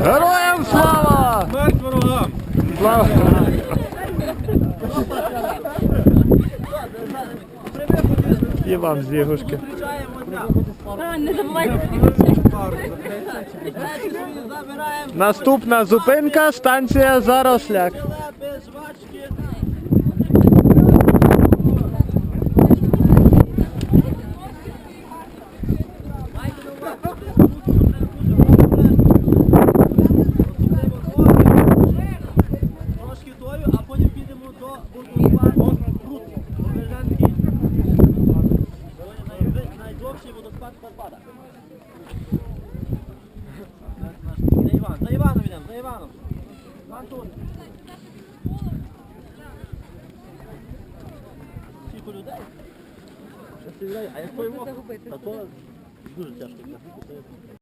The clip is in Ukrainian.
Героям слава! Смерть ворогам! Слава! І вам з. Наступна зупинка станція Заросляк. За Іван, за Іваном йдемо, за Іваном. Іван тут. Скільки людей? Шести людей. А як поймо? Та то дуже тяжко.